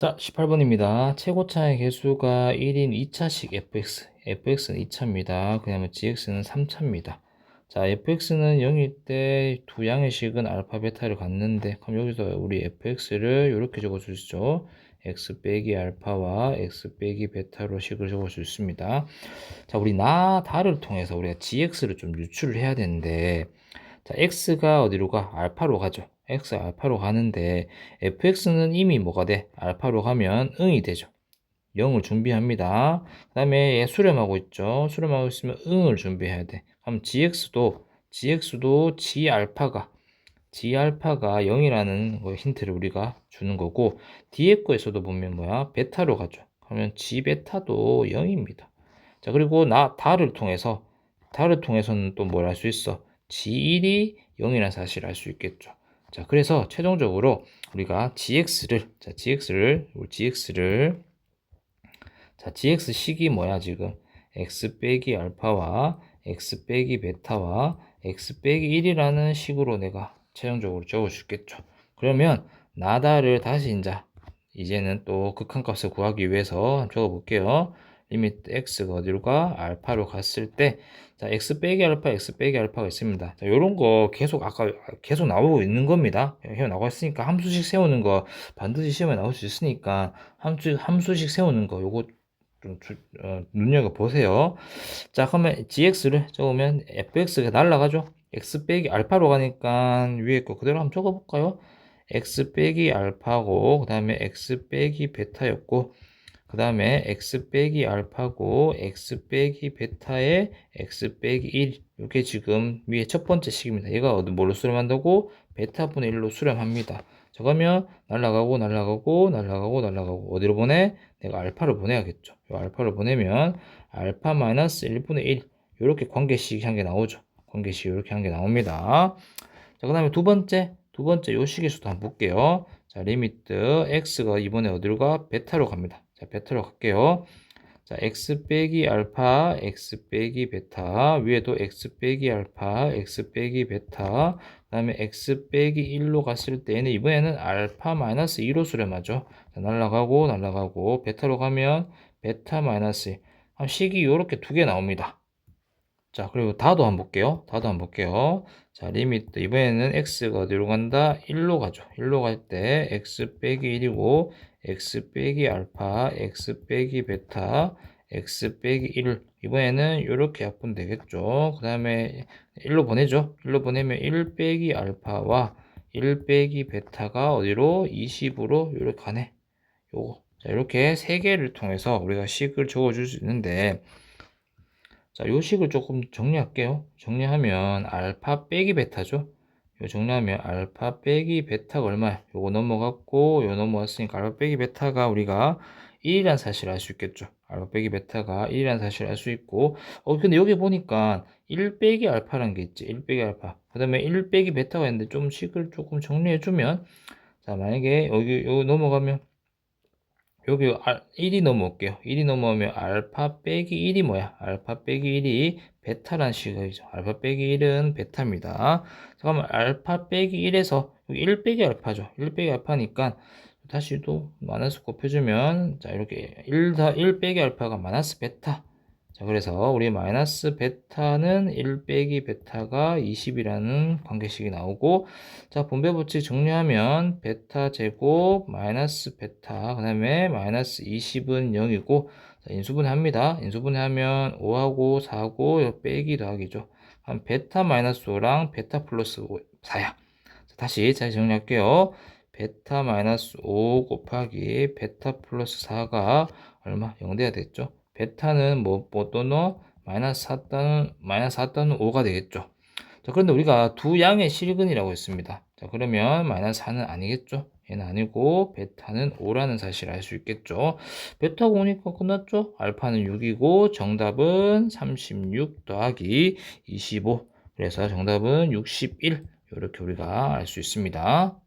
자, 18번입니다. 최고차의 개수가 1인 2차식 fx, fx는 2차입니다. 그 다음에 gx는 3차입니다. 자, fx는 0일 때 두 양의 식은 알파, 베타를 갖는데, 그럼 여기서 우리 fx를 이렇게 적어주시죠. x 빼기 알파와 x 빼기 베타로 식을 적을 수 있습니다. 자, 우리 나, 다를 통해서 우리가 gx를 좀 유출을 해야 되는데, 자, x가 어디로 가? 알파로 가죠. X 알파로 가는데 fx는 이미 뭐가 돼? 알파로 가면 응이 되죠. 0을 준비합니다. 그 다음에 얘 수렴하고 있죠. 수렴하고 있으면 응을 준비해야 돼. 그럼 gx도 gx도 g 알파가 g 알파가 0이라는 거 힌트를 우리가 주는 거고 뒤에 거에서도 보면 뭐야? 베타로 가죠. 그러면 g 베타도 0입니다. 자, 그리고 나 다를 통해서 다를 통해서는 또뭘할수 있어? g1이 0이라는 사실을 알 수 있겠죠. 자, 그래서 최종적으로 우리가 gx를 자, gx를 gx를 자, gx 식이 뭐야, 지금? x 빼기 알파와 x 빼기 베타와 x 빼기 1이라는 식으로 내가 최종적으로 적어 줄겠죠. 그러면 나다를 다시 이제 이제는 또 극한값을 구하기 위해서 적어 볼게요. 리미트 x가 어디로 가? 알파로 갔을 때, 자, x 빼기 알파, x 빼기 알파가 있습니다. 자, 요런 거 계속 아까 계속 나오고 있는 겁니다. 계속 나오고 있으니까 함수식 세우는 거 반드시 시험에 나올 수 있으니까 함수, 함수식 세우는 거 요거 좀 주, 어, 눈여겨 보세요. 자, 그러면 gx를 적으면 fx가 날라가죠? x 빼기 알파로 가니까 위에 거 그대로 한번 적어 볼까요? x 빼기 알파고, 그 다음에 x 빼기 베타였고, 그 다음에 x 빼기 알파고 x 빼기 베타의 x 빼기 1 이렇게 지금 위에 첫 번째 식입니다. 얘가 뭘로 수렴한다고? 베타분의 1로 수렴합니다. 저거면 날라가고 날라가고 날라가고 날라가고 어디로 보내? 내가 알파를 보내야겠죠. 이 알파를 보내면 알파 마이너스 1분의 1 이렇게 관계식 한게 나오죠. 관계식 이렇게 한게 나옵니다. 자, 그 다음에 두 번째 두 번째 요 식에서도 한번 볼게요. 자, 리미트 x가 이번에 어디로 가? 베타로 갑니다. 자, 베타로 갈게요. 자, x 빼기 알파, x 빼기 베타, 위에도 x 빼기 알파, x 빼기 베타, 그 다음에 x 빼기 1로 갔을 때는 이번에는 알파 마이너스 2로 수렴하죠. 자, 날라가고, 날라가고, 베타로 가면 베타 마이너스 2. 식이 이렇게 두 개 나옵니다. 자, 그리고 다도 한번 볼게요. 다도 한번 볼게요. 자, 리미트. 이번에는 x가 어디로 간다? 1로 가죠. 1로 갈 때 x 빼기 1이고, x 빼기 알파, x 빼기 베타, x 빼기 1. 이번에는 이렇게 약분 되겠죠. 그 다음에 1로 보내죠. 1로 보내면 1 빼기 알파와 1 빼기 베타가 어디로? 20으로 이렇게 가네. 요거. 자, 이렇게 세 개를 통해서 우리가 식을 적어줄 수 있는데, 자, 요 식을 조금 정리할게요. 정리하면 알파 빼기 베타죠. 요 정리하면 알파 빼기 베타가 얼마야? 요거 넘어갔고 요 넘어왔으니까 알파 빼기 베타가 우리가 1이라는 사실을 알 수 있겠죠. 알파 빼기 베타가 1이라는 사실을 알 수 있고 어 근데 여기 보니까 1 빼기 알파라는 게 있지. 1 빼기 알파. 그다음에 1 빼기 베타가 있는데 좀 식을 조금 정리해 주면 자, 만약에 여기 요 넘어가면 여기 1이 넘어올게요. 1이 넘어오면 알파 빼기 1이 뭐야? 알파 빼기 1이 베타란 식이죠. 알파 빼기 1은 베타입니다. 잠깐만 알파 빼기 1에서 1 빼기 알파죠. 1 빼기 알파니까 다시 또 마이너스 곱해주면 자 이렇게 1, 1 빼기 알파가 마이너스 베타 자, 그래서 우리 마이너스 베타는 1 빼기 베타가 20이라는 관계식이 나오고, 자, 분배 법칙 정리하면 베타 제곱 마이너스 베타, 그 다음에 마이너스 20은 0이고, 자, 인수분해합니다. 인수분해하면 5하고 4하고 빼기 더하기죠. 그럼 베타 마이너스 5랑 베타 플러스 5, 4야. 자, 다시 잘 정리할게요. 베타 마이너스 5 곱하기 베타 플러스 4가 얼마? 0 돼야 됐죠. 베타는 뭐, 뭐 또는 마이너스 4 또는, 마이너스 4 또는 5가 되겠죠. 자, 그런데 우리가 두 양의 실근이라고 했습니다. 자, 그러면 마이너스 4는 아니겠죠. 얘는 아니고 베타는 5라는 사실을 알 수 있겠죠. 베타가 오니까 끝났죠. 알파는 6이고 정답은 36 더하기 25. 그래서 정답은 61. 이렇게 우리가 알 수 있습니다.